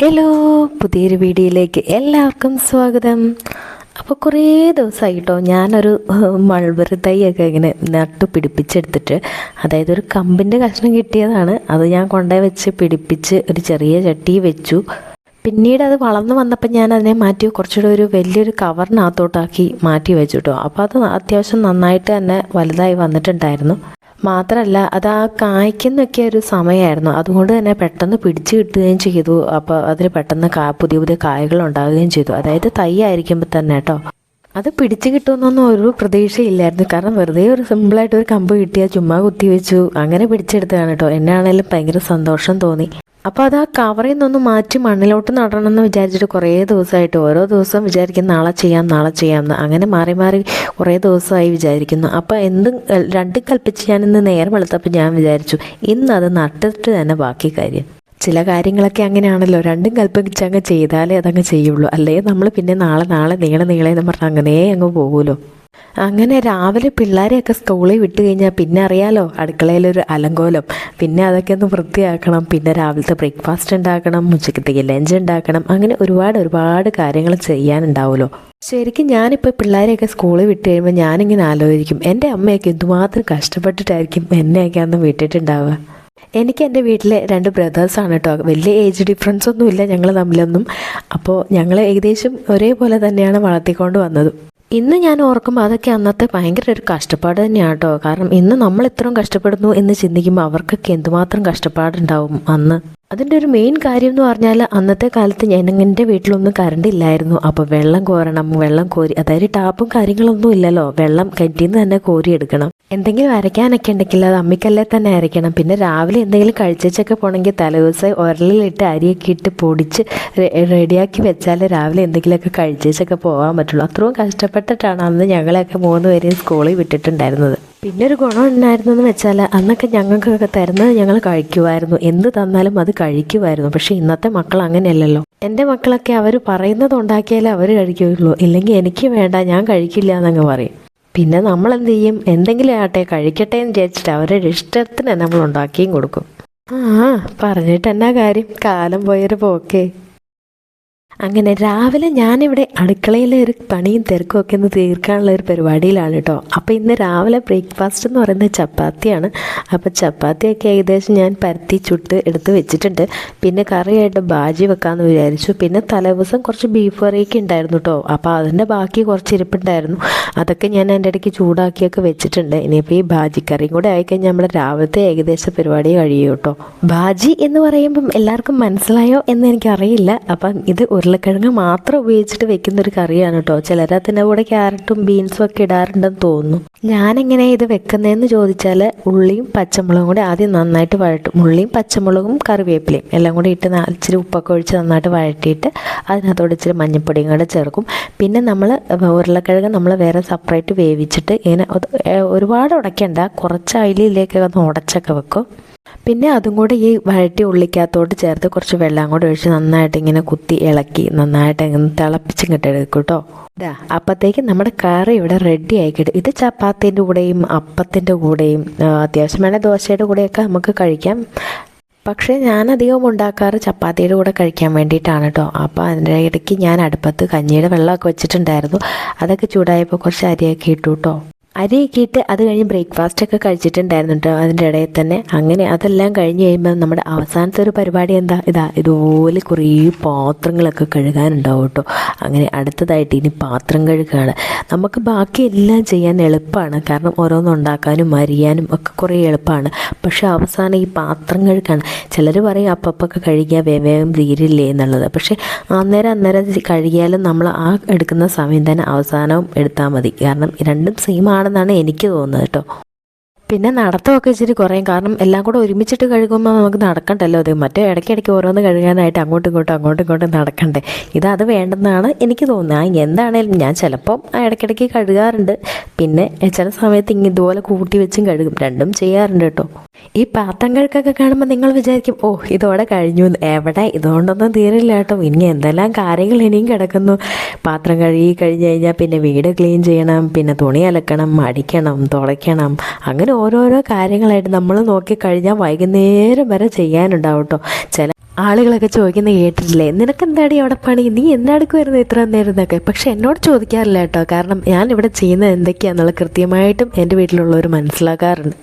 Hello പുതിയൊരു വീഡിയോയിലേക്ക് എല്ലാവർക്കും സ്വാഗതം. അപ്പോൾ കുറേ ദിവസമായി കേട്ടോ ഞാനൊരു മൾബറി തൈയൊക്കെ ഇങ്ങനെ നട്ടു പിടിപ്പിച്ചെടുത്തിട്ട് അതായത് ഒരു കമ്പിന്റെ കഷ്ണം കിട്ടിയതാണ്. അത് ഞാൻ കൊണ്ടേ വെച്ച് പിടിപ്പിച്ച് ഒരു ചെറിയ ചട്ടി വെച്ചു. പിന്നീട് അത് വളർന്നു വന്നപ്പോൾ ഞാൻ അതിനെ മാറ്റി കുറച്ചുകൂടെ ഒരു വലിയൊരു കവറിനകത്തോട്ടാക്കി മാറ്റി വെച്ചു കേട്ടോ അപ്പോൾ അത് അത്യാവശ്യം നന്നായിട്ട് തന്നെ വലുതായി വന്നിട്ടുണ്ടായിരുന്നു. മാത്രമല്ല അത് ആ കായ്ക്കുന്നൊക്കെ ഒരു സമയമായിരുന്നു അതുകൊണ്ട് തന്നെ പെട്ടെന്ന് പിടിച്ചു കിട്ടുകയും ചെയ്തു. അപ്പോൾ അതിൽ പെട്ടെന്ന് കാ പുതിയ പുതിയ കായകൾ ഉണ്ടാകുകയും ചെയ്തു. അതായത് തൈ ആയിരിക്കുമ്പോൾ തന്നെ കേട്ടോ. അത് പിടിച്ചു കിട്ടുമെന്നൊന്നും ഒരു പ്രതീക്ഷയില്ലായിരുന്നു. കാരണം വെറുതെ ഒരു സിമ്പിളായിട്ട് ഒരു കമ്പ് കിട്ടിയാൽ ചുമ്മാ കുത്തി വെച്ചു. അങ്ങനെ പിടിച്ചെടുത്തതാണ് കേട്ടോ. എന്നെ ഭയങ്കര സന്തോഷം തോന്നി. അപ്പോൾ അത് ആ കവറിൽ നിന്നൊന്ന് മാറ്റി മണ്ണിലോട്ട് നടണമെന്ന് വിചാരിച്ചിട്ട് കുറേ ദിവസമായിട്ട്. ഓരോ ദിവസം വിചാരിക്കും നാളെ ചെയ്യാം നാളെ ചെയ്യാം എന്ന്. അങ്ങനെ മാറി മാറി കുറേ ദിവസമായി വിചാരിക്കുന്നു. അപ്പോൾ എന്തും രണ്ട് കൽപ്പിച്ച് ഞാൻ ഇന്ന് നേരം വെളുത്തപ്പോൾ ഞാൻ വിചാരിച്ചു ഇന്ന് അത് നട്ടിട്ട് തന്നെ ബാക്കി കാര്യം. ചില കാര്യങ്ങളൊക്കെ അങ്ങനെയാണല്ലോ. രണ്ടും കൽപ്പിച്ച് അങ്ങ് ചെയ്താലേ അതങ്ങ് ചെയ്യുള്ളൂ. അല്ലേ? നമ്മൾ പിന്നെ നാളെ നാളെ നീളെ നീളെ എന്ന് പറഞ്ഞാൽ അങ്ങനെ അങ്ങ് പോകുമല്ലോ. അങ്ങനെ രാവിലെ പിള്ളേരെയൊക്കെ സ്കൂളിൽ വിട്ട് കഴിഞ്ഞാൽ പിന്നെ അറിയാലോ അടുക്കളയിലൊരു അലങ്കോലം. പിന്നെ അതൊക്കെ ഒന്ന് വൃത്തിയാക്കണം പിന്നെ രാവിലത്തെ ബ്രേക്ക്ഫാസ്റ്റ് ഉണ്ടാക്കണം ഉച്ചക്കത്തേക്ക് ലഞ്ച് ഉണ്ടാക്കണം. അങ്ങനെ ഒരുപാട് ഒരുപാട് കാര്യങ്ങൾ ചെയ്യാനുണ്ടാവുമല്ലോ. ശരിക്കും ഞാനിപ്പോൾ പിള്ളേരെയൊക്കെ സ്കൂളിൽ വിട്ട് കഴിയുമ്പോൾ ഞാനിങ്ങനെ ആലോചിക്കും എന്റെ അമ്മയൊക്കെ എന്തുമാത്രം കഷ്ടപ്പെട്ടിട്ടായിരിക്കും എന്നെയൊക്കെ അന്ന് വിട്ടിട്ടുണ്ടാവുക? എനിക്ക് എന്റെ വീട്ടിലെ രണ്ട് ബ്രദേഴ്സാണ് കേട്ടോ വലിയ ഏജ് ഡിഫറൻസ് ഒന്നുമില്ല ഞങ്ങൾ തമ്മിലൊന്നും. അപ്പോൾ ഞങ്ങൾ ഏകദേശം ഒരേപോലെ തന്നെയാണ് വളർത്തിക്കൊണ്ട് വന്നത്. ഇന്ന് ഞാൻ ഓർക്കുമ്പോൾ അതൊക്കെ അന്നത്തെ ഭയങ്കര ഒരു കഷ്ടപ്പാട് തന്നെയാണ് കേട്ടോ കാരണം ഇന്ന് നമ്മൾ ഇത്രയും കഷ്ടപ്പെടുന്നു എന്ന് ചിന്തിക്കുമ്പോൾ അവർക്കൊക്കെ എന്തുമാത്രം കഷ്ടപ്പാടുണ്ടാവും അന്ന്. അതിന്റെ ഒരു മെയിൻ കാര്യം എന്ന് പറഞ്ഞാൽ അന്നത്തെ കാലത്ത് ഞാൻ എന്റെ വീട്ടിലൊന്നും കറണ്ട് ഇല്ലായിരുന്നു. അപ്പോൾ വെള്ളം കോരണം വെള്ളം കോരി അതായത് ടാപ്പും കാര്യങ്ങളൊന്നും ഇല്ലല്ലോ. വെള്ളം കെട്ടിന്ന് തന്നെ കോരി എടുക്കണം. എന്തെങ്കിലും അരയ്ക്കാനൊക്കെ ഉണ്ടെങ്കിൽ അത് അമ്മിക്കല്ലേ തന്നെ അരയ്ക്കണം. പിന്നെ രാവിലെ എന്തെങ്കിലും കഴിച്ചൊക്കെ പോകണമെങ്കിൽ തലേദിവസം ഉരലിലിട്ട് അരിയൊക്കെ ഇട്ട് പൊടിച്ച് റെഡിയാക്കി വെച്ചാൽ രാവിലെ എന്തെങ്കിലുമൊക്കെ കഴിച്ചൊക്കെ പോകാൻ പറ്റുള്ളൂ. അത്രയും കഷ്ടപ്പെട്ടിട്ടാണ് അന്ന് ഞങ്ങളെയൊക്കെ മൂന്ന് പേരെയും സ്കൂളിൽ വിട്ടിട്ടുണ്ടായിരുന്നത്. പിന്നെ ഒരു ഗുണം ഉണ്ടായിരുന്നു എന്ന് വെച്ചാൽ അന്നൊക്കെ ഞങ്ങൾക്കൊക്കെ തരുന്നത് ഞങ്ങൾ കഴിക്കുമായിരുന്നു എന്ത് തന്നാലും അത് കഴിക്കുമായിരുന്നു പക്ഷേ ഇന്നത്തെ മക്കൾ അങ്ങനെയല്ലല്ലോ. എന്റെ മക്കളൊക്കെ അവർ പറയുന്നത് ഉണ്ടാക്കിയാലേ അവർ കഴിക്കുകയുള്ളൂ. ഇല്ലെങ്കിൽ എനിക്ക് വേണ്ട ഞാൻ കഴിക്കില്ല എന്നങ്ങ് പറയും. പിന്നെ നമ്മൾ എന്ത് ചെയ്യും? എന്തെങ്കിലും ആട്ടെ കഴിക്കട്ടെ എന്ന് വിചാരിച്ചിട്ട് അവരുടെ ഇഷ്ടത്തിന് നമ്മൾ ഉണ്ടാക്കിയും കൊടുക്കും. ആ പറഞ്ഞിട്ട് എന്നാ കാര്യം? കാലം പോയൊരു പോക്കേ. അങ്ങനെ രാവിലെ ഞാനിവിടെ അടുക്കളയിലെ ഒരു പണിയും തിരക്കും ഒക്കെ ഒന്ന് തീർക്കാനുള്ള ഒരു പരിപാടിയിലാണ് കേട്ടോ. അപ്പോൾ ഇന്ന് രാവിലെ ബ്രേക്ക്ഫാസ്റ്റ് എന്ന് പറയുന്നത് ചപ്പാത്തിയാണ്. അപ്പോൾ ചപ്പാത്തിയൊക്കെ ഏകദേശം ഞാൻ പരത്തി ചുട്ട് എടുത്ത് വെച്ചിട്ടുണ്ട്. പിന്നെ കറിയായിട്ട് ബാജി വെക്കാമെന്ന് വിചാരിച്ചു. പിന്നെ തലേദിവസം കുറച്ച് ബീഫ് കറിയൊക്കെ ഉണ്ടായിരുന്നു കേട്ടോ. അപ്പോൾ അതിന്റെ ബാക്കി കുറച്ച് ഇരിപ്പുണ്ടായിരുന്നു. അതൊക്കെ ഞാൻ എന്റെ ഇടയ്ക്ക് ചൂടാക്കിയൊക്കെ വെച്ചിട്ടുണ്ട്. ഇനിയിപ്പോൾ ഈ ബാജി കറിയും കൂടെ ആയിക്കഴിഞ്ഞാൽ നമ്മുടെ രാവിലത്തെ ഏകദേശ പരിപാടി കഴിയും കേട്ടോ. ബാജി എന്ന് പറയുമ്പം എല്ലാവർക്കും മനസ്സിലായോ എന്ന് എനിക്കറിയില്ല. അപ്പം ഇത് ഉരുളക്കിഴങ്ങ് മാത്രം ഉപയോഗിച്ചിട്ട് വെക്കുന്ന ഒരു കറിയാണ് കേട്ടോ. ചിലർ അതിന്റെ കൂടെ ക്യാരറ്റും ബീൻസും ഒക്കെ ഇടാറുണ്ടെന്ന് തോന്നുന്നു. ഞാനെങ്ങനെ ഇത് വെക്കുന്നതെന്ന് ചോദിച്ചാൽ ഉള്ളിയും പച്ചമുളകും കൂടി ആദ്യം നന്നായിട്ട് വഴട്ടും ഉള്ളിയും പച്ചമുളകും കറിവേപ്പിലയും എല്ലാം കൂടി ഇട്ട് ഇച്ചിരി ഉപ്പൊക്കെ ഒഴിച്ച് നന്നായിട്ട് വഴറ്റിയിട്ട് അതിനകത്തോട് ഇച്ചിരി മഞ്ഞപ്പൊടിയും കൂടെ ചേർക്കും. പിന്നെ നമ്മൾ ഉരുളക്കിഴങ്ങ് നമ്മൾ വേറെ സെപ്പറേറ്റ് വേവിച്ചിട്ട് ഇങ്ങനെ ഒരുപാട് ഉടയ്ക്കണ്ട. കുറച്ച് അയിലിലേക്കൊക്കെ ഒന്ന് ഉടച്ചൊക്കെ വെക്കും. പിന്നെ അതും കൂടെ ഈ വഴറ്റി ഉള്ളിക്കകത്തോട്ട് ചേർത്ത് കുറച്ച് വെള്ളം കൂടെ ഒഴിച്ച് നന്നായിട്ട് ഇങ്ങനെ കുത്തി ഇളക്കി നന്നായിട്ട് ഇങ്ങനെ തിളപ്പിച്ചും കിട്ടെടുക്കും കേട്ടോ ഇതാ അപ്പത്തേക്ക് നമ്മുടെ കറി ഇവിടെ റെഡി ആയി കിട്ടും ഇത് ചപ്പാത്തിന്റെ കൂടെയും അപ്പത്തിന്റെ കൂടെയും അത്യാവശ്യം വേണേൽ ദോശയുടെ കൂടെയൊക്കെ നമുക്ക് കഴിക്കാം. പക്ഷേ ഞാൻ അധികം ഉണ്ടാക്കാറ് ചപ്പാത്തിയുടെ കൂടെ കഴിക്കാൻ വേണ്ടിയിട്ടാണ് കേട്ടോ. അപ്പോൾ അതിന്റെ ഇടയ്ക്ക് ഞാൻ അടുപ്പത്ത് കഞ്ഞിയുടെ വെള്ളമൊക്കെ വെച്ചിട്ടുണ്ടായിരുന്നു. അതൊക്കെ ചൂടായപ്പോൾ കുറച്ച് അരിയൊക്കെ ഇട്ടു കേട്ടോ. അരിയൊക്കെ ഇട്ട് അത് കഴിഞ്ഞ് ബ്രേക്ക്ഫാസ്റ്റ് ഒക്കെ കഴിച്ചിട്ടുണ്ടായിരുന്നു കേട്ടോ അതിന്റെ ഇടയിൽ തന്നെ. അങ്ങനെ അതെല്ലാം കഴിഞ്ഞ് കഴിയുമ്പോൾ നമ്മുടെ അവസാനത്തെ ഒരു പരിപാടി എന്താ? ഇതാ ഇതുപോലെ കുറേ പാത്രങ്ങളൊക്കെ കഴുകാനുണ്ടാവും കേട്ടോ അങ്ങനെ അടുത്തതായിട്ട് ഇനി പാത്രം കഴുകുകയാണ് നമുക്ക് ബാക്കി എല്ലാം ചെയ്യാൻ എളുപ്പമാണ് കാരണം ഓരോന്നും ഉണ്ടാക്കാനും അരിയാനും ഒക്കെ കുറേ എളുപ്പമാണ് പക്ഷേ അവസാനം ഈ പാത്രം കഴുകാണ്. ചിലർ പറയും അപ്പപ്പൊക്കെ കഴുകിയാൽ വേ വേഗം തീരില്ലേ എന്നുള്ളത്. പക്ഷേ അന്നേരം അന്നേരം കഴുകിയാലും നമ്മൾ ആ എടുക്കുന്ന സമയം തന്നെ അവസാനവും എടുത്താൽ മതി. കാരണം രണ്ടും സെയിം ആണെന്നാണ് എനിക്ക് തോന്നുന്നത് കേട്ടോ. പിന്നെ നടത്തമൊക്കെ ഇച്ചിരി കുറയും. കാരണം എല്ലാം കൂടെ ഒരുമിച്ചിട്ട് കഴുകുമ്പോൾ നമുക്ക് നടക്കണ്ടല്ലോ. അത് മറ്റേ ഇടയ്ക്കിടയ്ക്ക് ഓരോന്ന് കഴുകാനായിട്ട് അങ്ങോട്ടും ഇങ്ങോട്ടും അങ്ങോട്ടും ഇങ്ങോട്ടും നടക്കണ്ടേ. ഇത് അത് വേണ്ടെന്നാണ് എനിക്ക് തോന്നുന്നത്. എന്താണേലും ഞാൻ ചിലപ്പം ഇടയ്ക്കിടയ്ക്ക് കഴുകാറുണ്ട്. പിന്നെ ചില സമയത്ത് ഇങ്ങനെ ഇതുപോലെ കൂട്ടി വെച്ചും കഴുകും. രണ്ടും ചെയ്യാറുണ്ട് കേട്ടോ. ഈ പാത്രം കഴുക്കൊക്കെ കാണുമ്പോൾ നിങ്ങൾ വിചാരിക്കും ഓ ഇതോടെ കഴിഞ്ഞു. എവിടെ? ഇതുകൊണ്ടൊന്നും തീരില്ല കേട്ടോ. ഇനി എന്തെല്ലാം കാര്യങ്ങൾ ഇനിയും കിടക്കുന്നു. പാത്രം കഴുകി കഴിഞ്ഞ് കഴിഞ്ഞാൽ പിന്നെ വീട് ക്ലീൻ ചെയ്യണം. പിന്നെ തുണി അലക്കണം അടിക്കണം തുളയ്ക്കണം അങ്ങനെ ഓരോരോ കാര്യങ്ങളായിട്ട് നമ്മൾ നോക്കിക്കഴിഞ്ഞാൽ വൈകുന്നേരം വരെ ചെയ്യാനുണ്ടാവും കേട്ടോ ചില ആളുകളൊക്കെ ചോദിക്കുന്നത് കേട്ടിട്ടില്ലേ? നിനക്ക് എന്താടി അവിടെ പണി? നീ എന്നാടുക്കുമായിരുന്നു ഇത്ര നേരം എന്നൊക്കെ പക്ഷെ എന്നോട് ചോദിക്കാറില്ല കേട്ടോ. കാരണം ഞാൻ ഇവിടെ ചെയ്യുന്നത് എന്തൊക്കെയാണെന്നുള്ള കൃത്യമായിട്ടും എന്റെ വീട്ടിലുള്ളവർ മനസ്സിലാക്കാറുണ്ട്.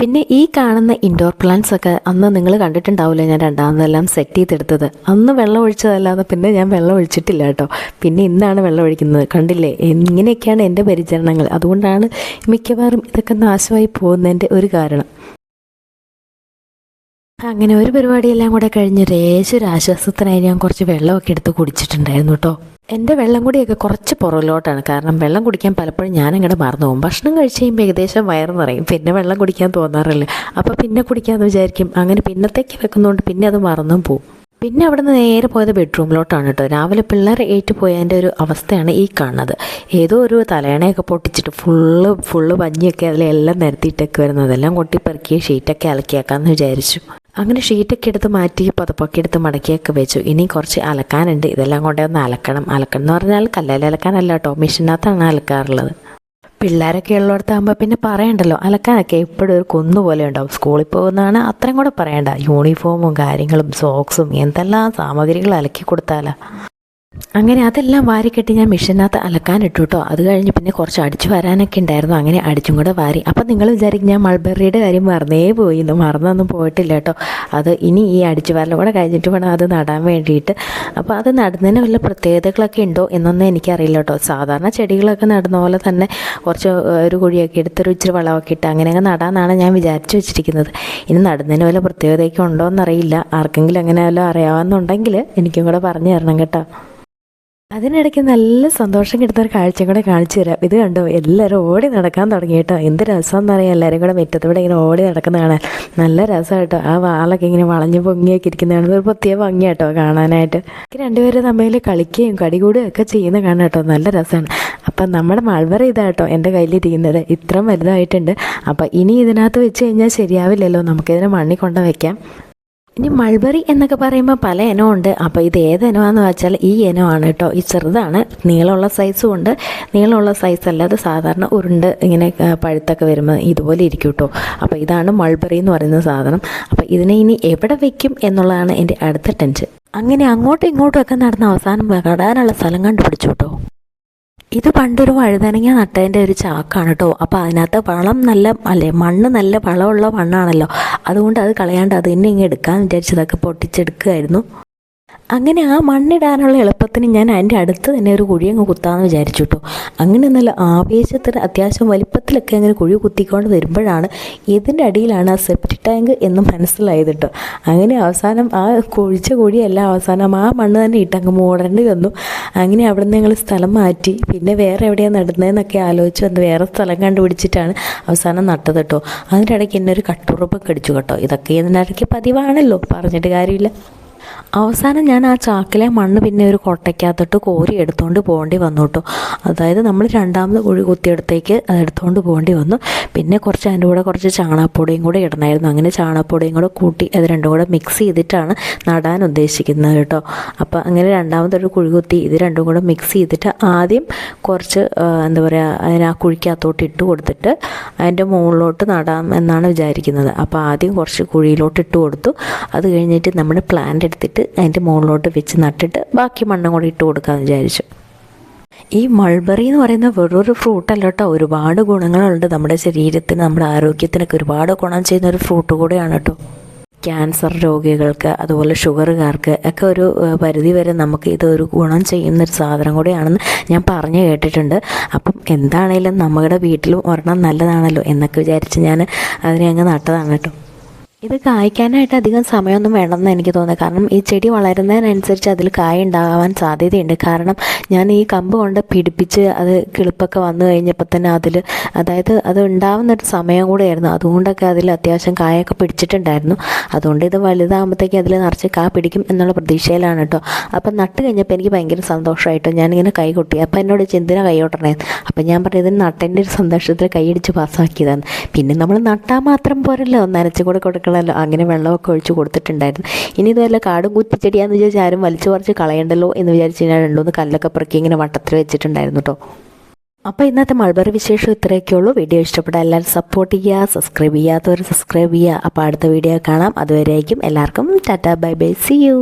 പിന്നെ ഈ കാണുന്ന ഇൻഡോർ പ്ലാന്റ്സ് ഒക്കെ അന്ന് നിങ്ങൾ കണ്ടിട്ടുണ്ടാവില്ല? ഞാൻ രണ്ടാമതെല്ലാം സെറ്റ് ചെയ്തെടുത്തത്. അന്ന് വെള്ളം ഒഴിച്ചതല്ലാതെ പിന്നെ ഞാൻ വെള്ളം ഒഴിച്ചിട്ടില്ല കേട്ടോ. പിന്നെ ഇന്നാണ് വെള്ളം ഒഴിക്കുന്നത്. കണ്ടില്ലേ? ഇങ്ങനെയൊക്കെയാണ് എന്റെ പരിചരണങ്ങൾ. അതുകൊണ്ടാണ് മിക്കവാറും ഇതൊക്കെ നാശമായി പോകുന്നതിന്റെ ഒരു കാരണം. അങ്ങനെ ഒരു പരിപാടിയെല്ലാം കൂടെ കഴിഞ്ഞ് രേശൊരു ആശ്വാസത്തിനായി ഞാൻ കുറച്ച് വെള്ളമൊക്കെ എടുത്ത് കുടിച്ചിട്ടുണ്ടായിരുന്നു കേട്ടോ എന്റെ വെള്ളം കൂടിയൊക്കെ കുറച്ച് പുറകിലോട്ടാണ്. കാരണം വെള്ളം കുടിക്കാൻ പലപ്പോഴും ഞാൻ അങ്ങോട്ട് മറന്നു പോകും. ഭക്ഷണം കഴിച്ച് കഴിയുമ്പോൾ ഏകദേശം വയറ് നിറയും. പിന്നെ വെള്ളം കുടിക്കാൻ തോന്നാറില്ല. അപ്പോൾ പിന്നെ കുടിക്കാമെന്ന് വിചാരിക്കും. അങ്ങനെ പിന്നത്തേക്ക് വെക്കുന്നതുകൊണ്ട് പിന്നെ അത് മറന്നും പോകും പിന്നെ അവിടെ നിന്ന് നേരെ പോയത് ബെഡ്റൂമിലോട്ടാണ് കേട്ടോ രാവിലെ പിള്ളേർ ഏറ്റുപോയതിന്റെ ഒരു അവസ്ഥയാണ് ഈ കാണുന്നത്. ഏതോ ഒരു തലയണയൊക്കെ പൊട്ടിച്ചിട്ട് ഫുള്ള് ഫുള്ള് പഞ്ഞിയൊക്കെ അതിലെല്ലാം നിരത്തിയിട്ടൊക്കെ വരുന്നത്. എല്ലാം കൊട്ടിപ്പെറുക്കി ഷീറ്റൊക്കെ അലക്കിയാക്കാമെന്ന് വിചാരിച്ചു. അങ്ങനെ ഷീറ്റൊക്കെ എടുത്ത് മാറ്റി പതപ്പൊക്കെ എടുത്ത് മടക്കിയൊക്കെ വെച്ചു. ഇനി കുറച്ച് അലക്കാനുണ്ട്. ഇതെല്ലാം കൊണ്ടേ ഒന്ന് അലക്കണം. അലക്കണം എന്ന് പറഞ്ഞാൽ കല്ലിൽ അലക്കാനല്ല കേട്ടോ. മെഷീനകത്താണ് അലക്കാറുള്ളത്. പിള്ളേരൊക്കെ ഉള്ളിടത്താകുമ്പോൾ പിന്നെ പറയണ്ടല്ലോ. അലക്കാനൊക്കെ എപ്പോഴും ഒരു കുന്നുപോലെ ഉണ്ടാവും. സ്കൂളിൽ പോകുന്നതാണ് അത്രയും കൂടെ പറയണ്ട. യൂണിഫോമും കാര്യങ്ങളും സോക്സും എന്തെല്ലാം സാമഗ്രികൾ അലക്കി കൊടുത്താലാ. അങ്ങനെ അതെല്ലാം വാരിക്കെട്ടി ഞാൻ മെഷീനകത്ത് അലക്കാനിട്ടു കേട്ടോ അത് കഴിഞ്ഞ് പിന്നെ കുറച്ച് അടിച്ചു വരാനൊക്കെ ഉണ്ടായിരുന്നു. അങ്ങനെ അടിച്ചും കൂടെ വാരി. അപ്പം നിങ്ങൾ വിചാരിക്കും ഞാൻ മൾബറിയുടെ കാര്യം മറന്നേ പോയി. ഇന്ന് മറന്നൊന്നും പോയിട്ടില്ല കേട്ടോ. അത് ഇനി ഈ അടിച്ചു വരലും കൂടെ കഴിഞ്ഞിട്ട് വേണം അത് നടാൻ വേണ്ടിയിട്ട്. അപ്പോൾ അത് നടുന്നതിന് വല്ല പ്രത്യേകതകളൊക്കെ ഉണ്ടോ എന്നൊന്നും എനിക്കറിയില്ല കേട്ടോ. സാധാരണ ചെടികളൊക്കെ നടുന്ന പോലെ തന്നെ കുറച്ച് ഒരു കുഴിയൊക്കെ എടുത്തൊരു ഇച്ചിരി വളമൊക്കെ ഇട്ട് അങ്ങനെ അങ്ങ് നടാമെന്നാണ് ഞാൻ വിചാരിച്ചു വെച്ചിരിക്കുന്നത്. ഇനി നടുന്നതിന് വല്ല പ്രത്യേകതയൊക്കെ ഉണ്ടോ എന്നറിയില്ല ആർക്കെങ്കിലും അങ്ങനെ വല്ലതും അറിയാമെന്നുണ്ടെങ്കിൽ എനിക്കും കൂടെ പറഞ്ഞു തരണം കേട്ടോ. അതിനിടയ്ക്ക് നല്ല സന്തോഷം കിട്ടുന്ന ഒരു കാഴ്ചയും കൂടെ കാണിച്ചു തരാം. ഇത് കണ്ടോ? എല്ലാവരും ഓടി നടക്കാൻ തുടങ്ങി കേട്ടോ. എന്ത് രസം അറിയാം. എല്ലാവരും കൂടെ മുറ്റത്തൂടെ ഇങ്ങനെ ഓടി നടക്കുന്ന കാണാൻ. നല്ല രസം കേട്ടോ. ആ വാളൊക്കെ ഇങ്ങനെ വളഞ്ഞു പൊങ്ങിയൊക്കെ ഇരിക്കുന്നതാണ് ഒരു പ്രത്യേക ഭംഗി കേട്ടോ കാണാനായിട്ട്. രണ്ടുപേരും തമ്മിൽ കളിക്കുകയും കടികൂടുകയും ഒക്കെ ചെയ്യുന്ന കാണാൻ കേട്ടോ. നല്ല രസമാണ്. അപ്പം നമ്മുടെ മൾവറ ഇതാ കേട്ടോ എന്റെ കയ്യിലിരിക്കുന്നത്. ഇത്ര വലുതായിട്ടുണ്ട്. അപ്പം ഇനി ഇതിനകത്ത് വെച്ച് കഴിഞ്ഞാൽ ശരിയാവില്ലല്ലോ. നമുക്കിതിനെ മണ്ണിൽ കൊണ്ട് വയ്ക്കാം ഇനി മൾബറി എന്നൊക്കെ പറയുമ്പോൾ പല ഇനമുണ്ട്. അപ്പോൾ ഇത് ഏത് ഇനമാണെന്ന് വെച്ചാൽ ഈ ഇനമാണ് കേട്ടോ ഈ ചെറുതാണ്. നീളമുള്ള സൈസും ഉണ്ട്. നീളമുള്ള സൈസ് അല്ലാതെ സാധാരണ ഉരുണ്ട് ഇങ്ങനെ പഴുത്തൊക്കെ വരുമ്പോൾ ഇതുപോലെ ഇരിക്കും കേട്ടോ അപ്പോൾ ഇതാണ് മൾബറി എന്ന് പറയുന്ന സാധനം. അപ്പോൾ ഇതിനെ ഇനി എവിടെ വെക്കും എന്നുള്ളതാണ് എന്റെ അടുത്ത ടെൻഷൻ അങ്ങനെ അങ്ങോട്ടും ഇങ്ങോട്ടും ഒക്കെ നടന്ന അവസാനം കടാനുള്ള സ്ഥലം കണ്ടുപിടിച്ചു കേട്ടോ ഇത് പണ്ടൊരു വഴുതനങ്ങ നട്ടതിന്റെ ഒരു ചാക്കാണ് കേട്ടോ അപ്പോൾ അതിനകത്ത് വളം നല്ല അല്ലേ മണ്ണ് നല്ല വളമുള്ള മണ്ണാണല്ലോ. അതുകൊണ്ട് അത് കളയാണ്ട് അത് തന്നെ ഇങ്ങ് എടുക്കാമെന്ന് വിചാരിച്ചതൊക്കെ പൊട്ടിച്ചെടുക്കുമായിരുന്നു അങ്ങനെ ആ മണ്ണിടാനുള്ള എളുപ്പത്തിന് ഞാൻ അതിന്റെ അടുത്ത് തന്നെ ഒരു കുഴി അങ്ങ് കുത്താമെന്ന് വിചാരിച്ചു കേട്ടോ. അങ്ങനെ നല്ല ആവേശത്തിന് അത്യാവശ്യം വലിപ്പത്തിലൊക്കെ അങ്ങനെ കുഴി കുത്തിക്കൊണ്ട് വരുമ്പോഴാണ് ഇതിന്റെ അടിയിലാണ് ആ സെപ്റ്റി ടാങ്ക് എന്ന് മനസ്സിലായത് കേട്ടോ. അങ്ങനെ അവസാനം ആ കുഴിച്ച കുഴിയല്ല അവസാനം ആ മണ്ണ് തന്നെ ഇട്ടങ്ങ് മൂടേണ്ടി വന്നു. അങ്ങനെ അവിടെ നിന്ന് ഞങ്ങൾ സ്ഥലം മാറ്റി. പിന്നെ വേറെ എവിടെയാണ് നടുന്നതെന്നൊക്കെ ആലോചിച്ച് വന്ന് വേറെ സ്ഥലം കണ്ടുപിടിച്ചിട്ടാണ് അവസാനം നട്ടത് കേട്ടോ. അതിന്റെ ഇടയ്ക്ക് എന്നെ ഒരു കട്ടുറപ്പൊക്കെ അടിച്ചു കേട്ടോ. ഇതൊക്കെ ഇതിനിടയ്ക്ക് പതിവാണല്ലോ. പറഞ്ഞിട്ട് കാര്യമില്ല. അവസാനം ഞാൻ ആ ചാക്കിലെ മണ്ണ് പിന്നെ ഒരു കൊട്ടയ്ക്കകത്തോട്ട് കോരി എടുത്തുകൊണ്ട് പോകേണ്ടി വന്നു കേട്ടോ അതായത് നമ്മൾ രണ്ടാമത് കുഴി കുത്തിയെടുത്തേക്ക് അത് എടുത്തുകൊണ്ട് പോകേണ്ടി വന്നു. പിന്നെ കുറച്ച് അതിന്റെ കൂടെ കുറച്ച് ചാണകപ്പൊടിയും കൂടെ ഇടണമായിരുന്നു അങ്ങനെ ചാണകപ്പൊടിയും കൂടെ കൂട്ടി അത് രണ്ടും കൂടെ മിക്സ് ചെയ്തിട്ടാണ് നടാൻ ഉദ്ദേശിക്കുന്നത് കേട്ടോ. അപ്പോൾ അങ്ങനെ രണ്ടാമതൊരു കുഴി കുത്തി ഇത് രണ്ടും കൂടെ മിക്സ് ചെയ്തിട്ട് ആദ്യം കുറച്ച് എന്താ പറയുക അതിന് ആ കുഴിക്കകത്തോട്ട് ഇട്ട് കൊടുത്തിട്ട് അതിന്റെ മുകളിലോട്ട് നടാം എന്നാണ് വിചാരിക്കുന്നത്. അപ്പോൾ ആദ്യം കുറച്ച് കുഴിയിലോട്ട് ഇട്ട് കൊടുത്തു. അത് കഴിഞ്ഞിട്ട് നമ്മുടെ പ്ലാന്റ് എടുത്തിട്ട് അതിന്റെ മുകളിലോട്ട് വെച്ച് നട്ടിട്ട് ബാക്കി മണ്ണും കൂടി ഇട്ട് കൊടുക്കാമെന്ന് വിചാരിച്ചു. ഈ മൾബറി എന്ന് പറയുന്ന വെറൊരു ഫ്രൂട്ടല്ല കേട്ടോ. ഒരുപാട് ഗുണങ്ങളുണ്ട് നമ്മുടെ ശരീരത്തിന് നമ്മുടെ ആരോഗ്യത്തിനൊക്കെ ഒരുപാട് ഗുണം ചെയ്യുന്ന ഒരു ഫ്രൂട്ട് കൂടെയാണ് കേട്ടോ. ക്യാൻസർ രോഗികൾക്ക് അതുപോലെ ഷുഗറുകാർക്ക് ഒക്കെ ഒരു പരിധി വരെ നമുക്ക് ഇതൊരു ഗുണം ചെയ്യുന്ന ഒരു സാധനം കൂടെയാണെന്ന് ഞാൻ പറഞ്ഞു കേട്ടിട്ടുണ്ട്. അപ്പം എന്താണേലും നമ്മുടെ വീട്ടിലും ഒരെണ്ണം നല്ലതാണല്ലോ എന്നൊക്കെ വിചാരിച്ച് ഞാൻ അതിനെ അങ്ങ് നട്ടതാണ് കേട്ടോ. ഇത് കായ്ക്കാനായിട്ട് അധികം സമയമൊന്നും വേണമെന്ന് എനിക്ക് തോന്നുന്നത് കാരണം ഈ ചെടി വളരുന്നതിനനുസരിച്ച് അതിൽ കായ ഉണ്ടാകാൻ സാധ്യതയുണ്ട്. കാരണം ഞാൻ ഈ കമ്പ് കൊണ്ട് പിടിപ്പിച്ച് അത് കിളിപ്പൊക്കെ വന്നു കഴിഞ്ഞപ്പോൾ തന്നെ അതിൽ അതായത് അത് ഉണ്ടാവുന്നൊരു സമയം കൂടെയായിരുന്നു. അതുകൊണ്ടൊക്കെ അതിൽ അത്യാവശ്യം കായൊക്കെ പിടിച്ചിട്ടുണ്ടായിരുന്നു. അതുകൊണ്ട് ഇത് വലുതാകുമ്പോഴത്തേക്കും അതിൽ നിറച്ച് കാ പിടിക്കും എന്നുള്ള പ്രതീക്ഷയിലാണ് കേട്ടോ. അപ്പം നട്ട് കഴിഞ്ഞപ്പോൾ എനിക്ക് ഭയങ്കര സന്തോഷമായിട്ടോ. ഞാനിങ്ങനെ കൈ കൊട്ടി. അപ്പം എന്നോട് ചിന്തിന കൈ കൊട്ടണേ. അപ്പം ഞാൻ പറഞ്ഞു ഇതിന് നട്ടന്റെ ഒരു സന്തോഷത്തിൽ കൈയടിച്ച് പാസ്സാക്കിയതാണ്. പിന്നെ നമ്മൾ നട്ടാൽ മാത്രം പോരല്ലോ. നനച്ച് കൂടെ കൊടുക്കണമല്ലോ അങ്ങനെ വെള്ളമൊക്കെ ഒഴിച്ച് കൊടുത്തിട്ടുണ്ടായിരുന്നു. ഇനി ഇതുവല്ല കാടും കുറ്റിച്ചെടിയാന്ന് വിചാരിച്ച് ആരും വലിച്ചു പറിച്ച് കളയണ്ടല്ലോ എന്ന് വിചാരിച്ച് ഞാൻ രണ്ടുമൂന്ന് കല്ലൊക്കെ പെറുക്കി ഇങ്ങനെ വട്ടത്തിൽ വെച്ചിട്ടുണ്ടായിരുന്നു കേട്ടോ അപ്പോൾ ഇന്നത്തെ മൾബറി വിശേഷം ഇത്രയൊക്കെ ഉള്ളൂ. വീഡിയോ ഇഷ്ടപ്പെട്ടാൽ എല്ലാവരും സപ്പോർട്ട് ചെയ്യുക സബ്സ്ക്രൈബ് ചെയ്യാത്തവർ സബ്സ്ക്രൈബ് ചെയ്യുക. അപ്പോൾ അടുത്ത വീഡിയോ കാണാം. അതുവരെയായിരിക്കും എല്ലാവർക്കും tata bye bye. See you